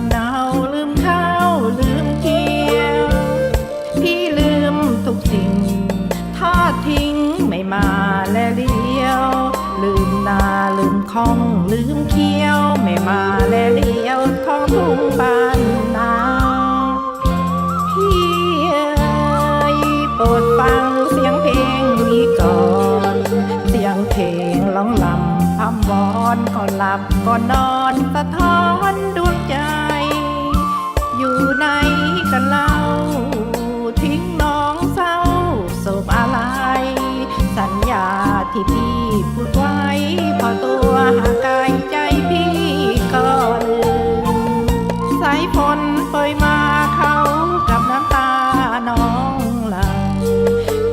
ลำเนาลืมข้าวลืมเกี่ยว พี่ลืมทุกสิ่งทอดทิ้งไม่มาและเลี้ยว ลืมนาลืมคองลืมเคี้ยวไม่มาและเลี้ยวท้องทุ่งบ้านนาพี่เอ๋ยโปรดฟังเสียงเพลงนี้ก่อน เสียงเพลงร้องลำพำวอนก่อนหลับก่อนนอนสะท้อนดวงใจ ที่พี่พูดไว้พอตัวห่างไกลใจพี่ก็ลืมสายฝนเปยมาเขากับน้ำตาน้องหลัง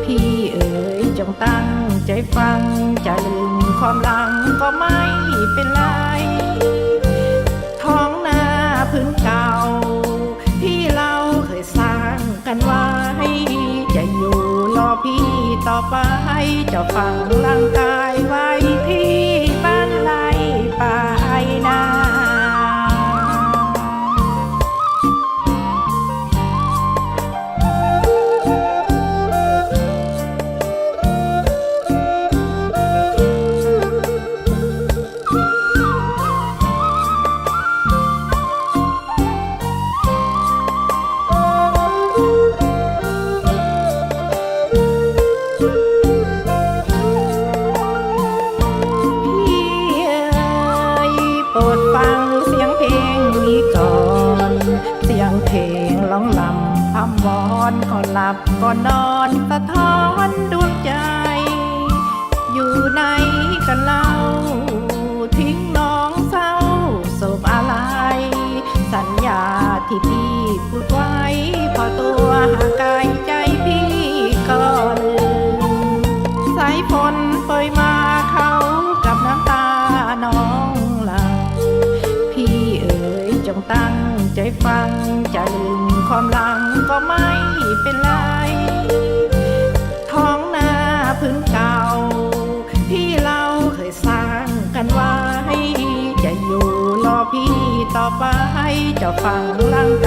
พี่เอ๋ยจงตั้งใจฟังจะลืมความหลังก็ไม่เป็นไร ท้องนาพื้นเก่าที่เราเคยสร้างกันไว้ ต่อไปจะฟังลัง งเพลงร้องลำพำวอนก่อนหลับก่อนนอนสะท้อนดวงใจ อยู่ในกันเล่า ทิ้งน้องเศร้าโศกอะไร สัญญาที่พี่พูดไว้พอตัวห่างไกล ฟังจะลืมความหลังก็ไม่เป็นไร ท้องนาพื้นเก่า ที่เราเคยสร้างกันไว้ จะอยู่รอพี่ต่อไปจะฟังร่างก